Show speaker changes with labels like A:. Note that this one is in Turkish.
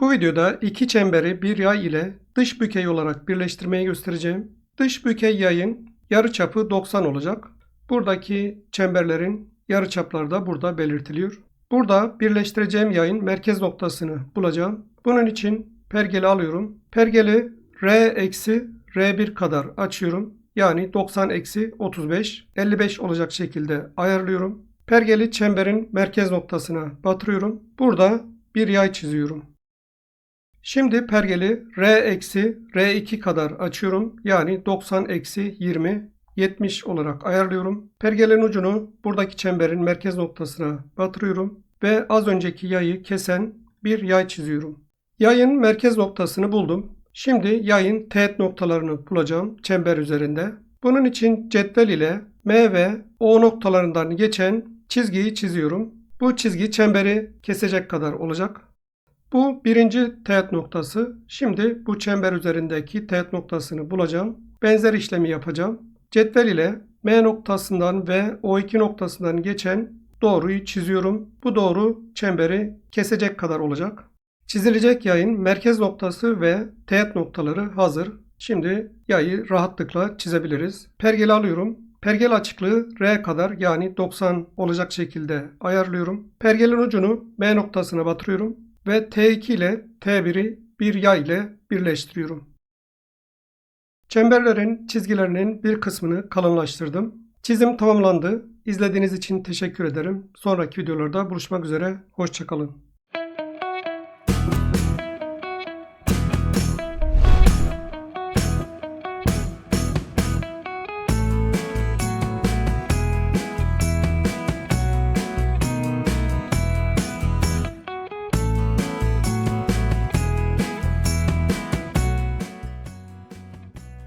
A: Bu videoda iki çemberi bir yay ile dış bükey olarak birleştirmeyi göstereceğim. Dış bükey yayın yarıçapı 90 olacak. Buradaki çemberlerin yarıçapları da burada belirtiliyor. Burada birleştireceğim yayın merkez noktasını bulacağım. Bunun için pergeli alıyorum. Pergeli R eksi R1 kadar açıyorum. Yani 90 eksi 35, 55 olacak şekilde ayarlıyorum. Pergeli çemberin merkez noktasına batırıyorum. Burada bir yay çiziyorum. Şimdi pergeli R eksi R2 kadar açıyorum. Yani 90 eksi 20, 70 olarak ayarlıyorum. Pergelin ucunu buradaki çemberin merkez noktasına batırıyorum. Ve az önceki yayı kesen bir yay çiziyorum. Yayın merkez noktasını buldum. Şimdi yayın teğet noktalarını bulacağım çember üzerinde. Bunun için cetvel ile M ve O noktalarından geçen çizgiyi çiziyorum. Bu çizgi çemberi kesecek kadar olacak. Bu birinci teğet noktası. Şimdi bu çember üzerindeki teğet noktasını bulacağım. Benzer işlemi yapacağım. Cetvel ile M noktasından ve O2 noktasından geçen doğruyu çiziyorum. Bu doğru çemberi kesecek kadar olacak. Çizilecek yayın merkez noktası ve teğet noktaları hazır. Şimdi yayı rahatlıkla çizebiliriz. Pergeli alıyorum. Pergel açıklığı R kadar yani 90 olacak şekilde ayarlıyorum. Pergelin ucunu M noktasına batırıyorum ve T2 ile T1'i bir yay ile birleştiriyorum. Çemberlerin çizgilerinin bir kısmını kalınlaştırdım. Çizim tamamlandı. İzlediğiniz için teşekkür ederim. Sonraki videolarda buluşmak üzere. Hoşçakalın.